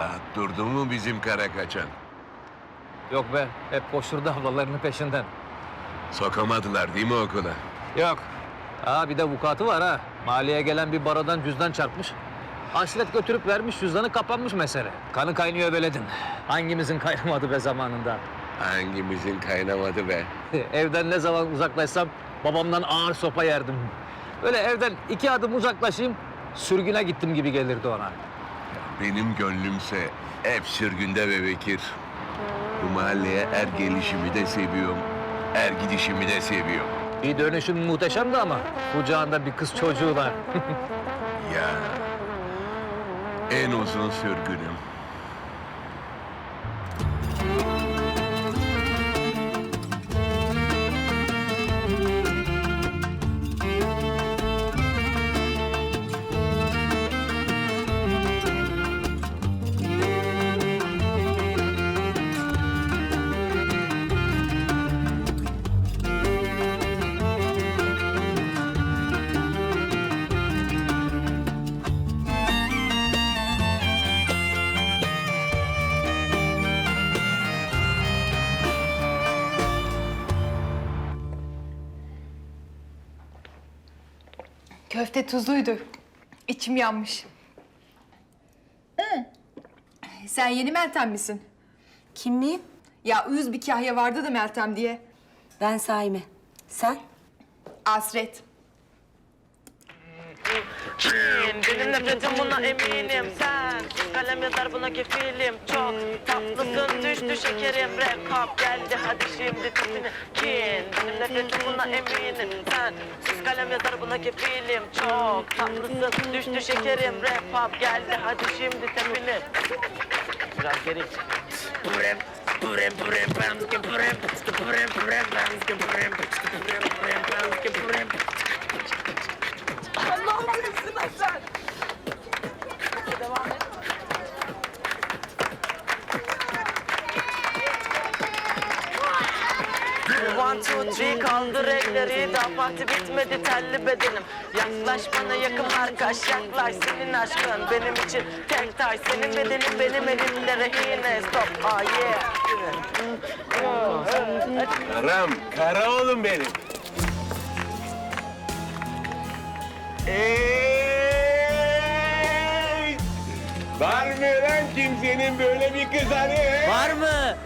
Rahat durdu mu bizim kara kaçan? Yok be, hep koşturdu ablalarının peşinden. Sokamadılar değil mi okula? Yok. Aa bir de vukuatı var ha. Mahalleye gelen bir barodan cüzdan çarpmış. Aşiret götürüp vermiş cüzdanı kapanmış mesele. Kanı kaynıyor beledin. Hangimizin kaynamadı be zamanında. Hangimizin kaynamadı be? Evden ne zaman uzaklaşsam babamdan ağır sopa yerdim. Böyle evden iki adım uzaklaşayım, sürgüne gittim gibi gelirdi ona. Benim gönlümse hep sürgünde be Bekir. Bu mahalleye er gelişimi de seviyorum, er gidişimi de seviyorum. Bir dönüşüm muhteşemdi ama kucağında bir kız çocuğu var. Ya en uzun sürgünüm. Köfte tuzluydu. İçim yanmış. Hı. Sen yeni Meltem misin? Kim miyim? Ya uyuz bir kahya vardı da Meltem diye. Ben Saime. Sen? Asret. Nefretim buna eminim sen Kalem yazar buna kefilim Çok tatlısın düştü şekerim Rap hop geldi hadi şimdi tipini Kin Benim nefretim buna eminim sen Sus kalem yazar buna kefilim Çok tatlısın düştü şekerim Rap hop geldi hadi şimdi tepini Biraz geri Burem burem burem bam ke burem burem burem bam ke burem burem burem bam ke burem One, two, three kaldır elleri Daha parti bitmedi telli bedenim Yaklaş bana yakın arkadaş yaklaş Senin aşkın benim için tek tay Senin bedenin benim elimde rehine Stop, ah yeah Karam, kara oğlum benim. Ey! Var mı lan kimsenin böyle bir kız hani? Var mı?